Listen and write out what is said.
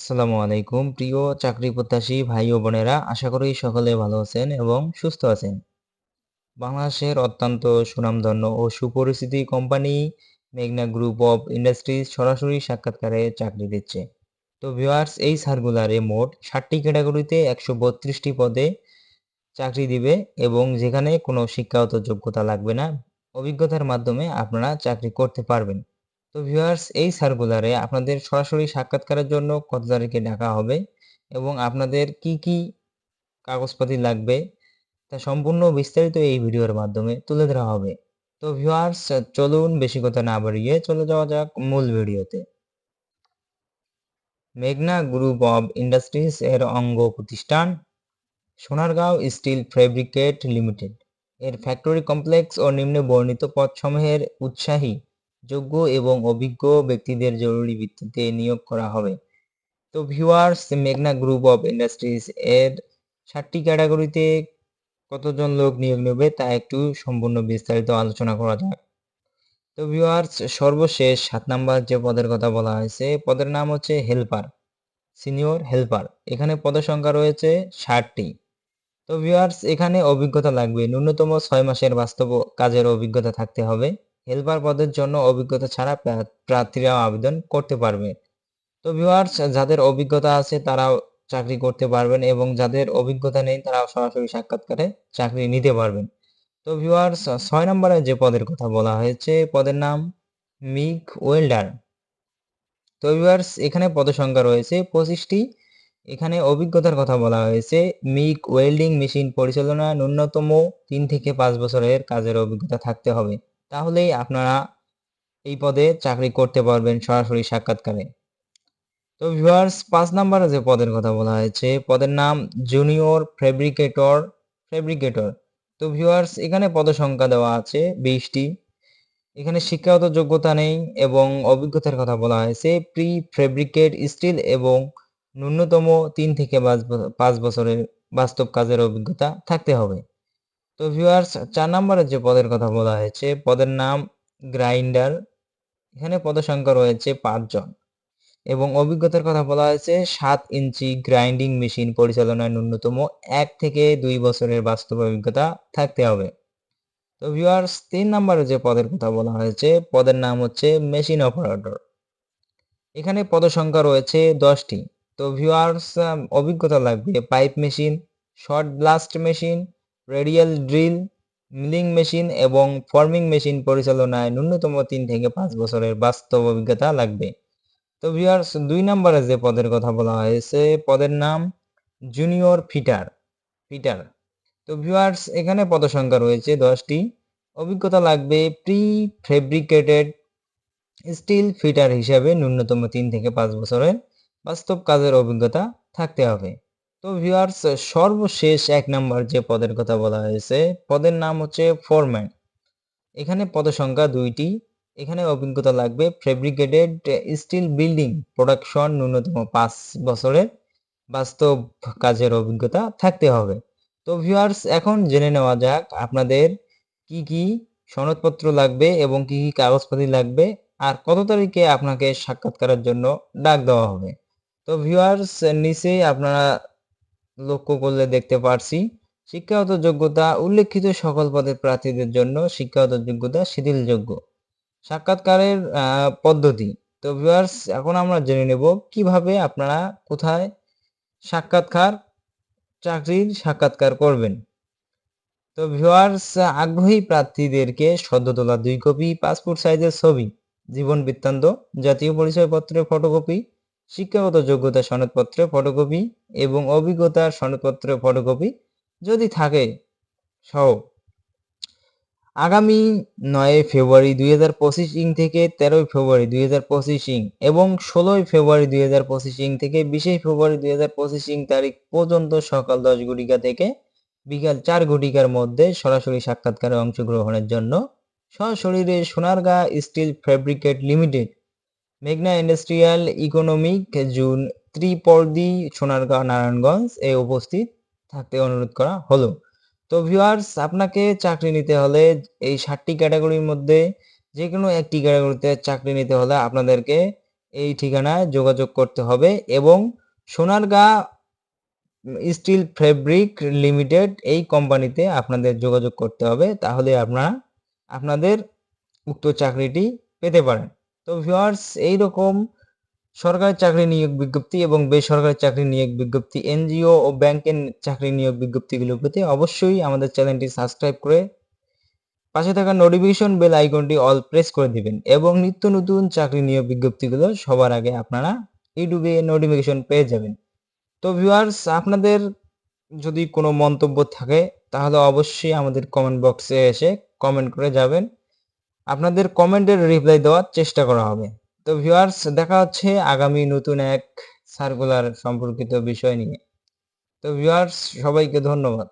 আসসালামু আলাইকুম। প্রিয় চাকরি প্রত্যাশী ভাই ও বোনেরা, আশা করি সকলে ভালো আছেন এবং সুস্থ আছেন। বাংলাদেশের অত্যন্ত সুনামধন্য ও সুপরিচিত কোম্পানি মেঘনা গ্রুপ অফ ইন্ডাস্ট্রিজ সরাসরি সাক্ষাৎকারে চাকরি দিচ্ছে। তো ভিউয়ার্স, এই সার্কুলারে মোট ষাটটি ক্যাটাগরিতে একশো বত্রিশটি পদে চাকরি দিবে এবং যেখানে কোনো শিক্ষাগত যোগ্যতা লাগবে না, অভিজ্ঞতার মাধ্যমে আপনারা চাকরি করতে পারবেন। তো ভিউয়ার্স এই সার্কুলারে আপনাদের সরাসরি সাক্ষাৎকারের জন্য কত তারিখে ডাকা হবে এবং আপনাদের কি কি কাগজপাতি লাগবে তা সম্পূর্ণ বিস্তারিত এই ভিডিওর মাধ্যমে তুলে ধরা হবে। তো ভিউয়ার্স চলুন বেশি কথা না বাড়িয়ে চলে যাওয়া যাক মূল ভিডিওতে। মেঘনা গ্রুপ অব ইন্ডাস্ট্রিজ এর অঙ্গ প্রতিষ্ঠান, সোনারগাঁও স্টিল ফেব্রিকেট লিমিটেড। এর ফ্যাক্টরি কমপ্লেক্স ও নিম্নে বর্ণিত পদসমূহের উৎসাহী যোগ্য এবং অভিজ্ঞ ব্যক্তিদের জরুরি ভিত্তিতে নিয়োগ করা হবে। তো ভিউয়ার্স মেঘনা গ্রুপ অফ ইন্ডাস্ট্রিজ এর ষাটটি ক্যাটাগরিতে কতজন লোক নিয়োগ নেবে তা একটু সম্পূর্ণ বিস্তারিত আলোচনা করা যাক। তো ভিউয়ার্স সর্বশেষ সাত নাম্বার যে পদের কথা বলা হয়েছে, পদের নাম হচ্ছে হেল্পার সিনিয়র হেল্পার এখানে পদের সংখ্যা রয়েছে ষাটটি। তো ভিউয়ার্স এখানে অভিজ্ঞতা লাগবে। ন্যূনতম ছয় মাসের বাস্তব কাজের অভিজ্ঞতা থাকতে হবে। হেল্পার পদের জন্য অভিজ্ঞতা ছাড়া প্রার্থীরা আবেদন করতে পারবে। তো ভিউয়ার্স যাদের অভিজ্ঞতা আছে তারাও চাকরি করতে পারবেন এবং যাদের অভিজ্ঞতা নেই তারাও সরাসরি সাক্ষাৎকারে চাকরি নিতে পারবেন। তো ভিউয়ার্স ছয় নম্বরে যে পদের কথা বলা হয়েছে, পদের নাম মিক ওয়েল্ডার। তো ভিউয়ার্স এখানে পদসংখ্যা রয়েছে পঁচিশটি। এখানে অভিজ্ঞতার কথা বলা হয়েছে মিক ওয়েল্ডিং মেশিন পরিচালনা ন্যূনতম তিন থেকে পাঁচ বছরের কাজের অভিজ্ঞতা থাকতে হবে। তাহলেই আপনারা এই পদে চাকরি করতে পারবেন সরাসরি সাক্ষাৎকারে। তো ভিউয়ার্স, পাঁচ নাম্বারে যে পদের কথা বলা হয়েছে, পদের নাম জুনিয়র ফেব্রিকেটর ফেব্রিকেটর। তো ভিউয়ার্স, এখানে পদসংখ্যা দেওয়া আছে বিশটি। এখানে শিক্ষাগত যোগ্যতা নেই এবং অভিজ্ঞতার কথা বলা হয়েছে। প্রি ফেব্রিকেট স্টিল এবং ন্যূনতম তিন থেকে পাঁচ বছরের বাস্তব কাজের অভিজ্ঞতা থাকতে হবে। তো ভিউয়ার্স চার নম্বরের যে পদের কথা বলা হয়েছে, পদের নাম গ্রাইন্ডার। এখানে পদসংখ্যা রয়েছে পাঁচজন। এবং অভিজ্ঞতার কথা বলা হয়েছে, সাত ইঞ্চি গ্রাইন্ডিং মেশিন পরিচালনায় ন্যূনতম এক থেকে দুই বছরের বাস্তব অভিজ্ঞতা থাকতে হবে। তো ভিউয়ার্স তিন নম্বরে যে পদের কথা বলা হয়েছে, পদের নাম হচ্ছে মেশিন অপারেটর। এখানে পদসংখ্যা রয়েছে দশটি। তো ভিউয়ার্স অভিজ্ঞতা লাগবে pipe machine, short blast machine radial drill, milling machine এবং ফর্মিং মেশিন পরিচালনায় ন্যূনতম তিন থেকে পাঁচ বছরের বাস্তব অভিজ্ঞতা লাগবে। তো ভিউয়ার্স দুই নম্বরে যে পদের কথা বলা হয়েছে, পদের নাম জুনিয়র ফিটার ফিটার তো ভিউয়ার্স এখানে পদসংখ্যা রয়েছে দশটি। অভিজ্ঞতা লাগবে প্রি ফেব্রিকেটেড স্টিল ফিটার হিসাবে ন্যূনতম তিন থেকে পাঁচ বছরের বাস্তব কাজের অভিজ্ঞতা থাকতে হবে। তো ভিউয়ার্স সর্বশেষ এক নাম্বার যে পদের কথা বলা হয়েছে, পদের নাম হচ্ছে ফোরম্যান এখানে পদসংখ্যা দুইটি। এখানে অভিজ্ঞতা লাগবে ফেব্রিকেটেড স্টিল বিল্ডিং প্রোডাকশন ন্যূনতম পাঁচ বছরের বাস্তব কাজের অভিজ্ঞতা থাকতে হবে। তো ভিউয়ার্স এখন জেনে নেওয়া যাক আপনাদের কি কি সনদপত্র লাগবে এবং কি কি কাগজপাতি লাগবে আর কত তারিখে আপনাকে সাক্ষাৎকারের জন্য ডাক দেওয়া হবে। তো ভিউয়ার্স নিচে আপনারা লক্ষ্য করলে দেখতে পারছি, শিক্ষাগত যোগ্যতা উল্লেখিত সকল পদের প্রার্থীদের জন্য শিক্ষাগত যোগ্যতা শিথিলযোগ্য। সাক্ষাৎকারের পদ্ধতি। তো ভিউয়ার্স এখন আমরা জেনে নেব কীভাবে আপনারা কোথায় সাক্ষাৎকার, চাকরির সাক্ষাৎকার করবেন। তো ভিউয়ার্স আগ্রহী প্রার্থীদেরকে সদ্য তোলা দুই কপি পাসপোর্ট সাইজের ছবি, জীবন বৃত্তান্ত, জাতীয় পরিচয়পত্রের ফটোকপি শিক্ষাগত যোগ্যতা সনদপত্রের ফটোকপি এবং অভিজ্ঞতার সনদপত্রের ফটোকপি যদি থাকে, সহ। আগামী নয় ফেব্রুয়ারি দুই হাজার পঁচিশ ইং থেকে তেরোই ফেব্রুয়ারি দুই হাজার পঁচিশ ইং এবং ষোলোই ফেব্রুয়ারি দুই হাজার পঁচিশ ইং থেকে বিশে ফেব্রুয়ারি দুই হাজার পঁচিশ ইং তারিখ পর্যন্ত সকাল দশ ঘটিকা থেকে বিকাল চার ঘটিকার মধ্যে সরাসরি সাক্ষাৎকারে অংশগ্রহণের জন্য সশরীরে সোনারগাঁ স্টিল ফেব্রিকেট লিমিটেড মেঘনা industrial economic zone Tripardi, Sonargaon, Narayanganj এ উপস্থিত থাকতে অনুরোধ করা হলো। তো ভিউয়ার্স আপনাকে চাকরি নিতে হলে এই ষাটটি ক্যাটাগরির মধ্যে যে কোনো একটি ক্যাটাগরিতে চাকরি নিতে হলে আপনাদেরকে এই ঠিকানায় যোগাযোগ করতে হবে এবং সোনারগাঁ স্টিল ফেব্রিক লিমিটেড এই কোম্পানিতে আপনাদের যোগাযোগ করতে হবে, তাহলে আপনারা আপনাদের উক্ত চাকরিটি পেতে পারেন। তো ভিউয়ার্স এইরকম সরকারি চাকরি নিয়োগ বিজ্ঞপ্তি এবং বেসরকারি চাকরি নিয়োগ বিজ্ঞপ্তি, এনজিও ও ব্যাংকের চাকরি নিয়োগ বিজ্ঞপ্তিগুলো পেতে অবশ্যই আমাদের চ্যানেলটি সাবস্ক্রাইব করে পাশে থাকা নোটিফিকেশন বেল আইকনটি অল প্রেস করে দিবেন এবং নিত্য নতুন চাকরি নিয়োগ বিজ্ঞপ্তিগুলো সবার আগে আপনারা ইউটিউবে নোটিফিকেশন পেয়ে যাবেন। তো ভিউয়ার্স আপনাদের যদি কোনো মন্তব্য থাকে, তাহলে অবশ্যই আমাদের কমেন্ট বক্সে এসে কমেন্ট করে যাবেন। আপনাদের কমেন্টের রিপ্লাই দেওয়ার চেষ্টা করা হবে। তো ভিউয়ার্স দেখা হচ্ছে আগামী নতুন এক সার্কুলার সম্পর্কিত বিষয় নিয়ে। তো ভিউয়ার্স সবাইকে ধন্যবাদ।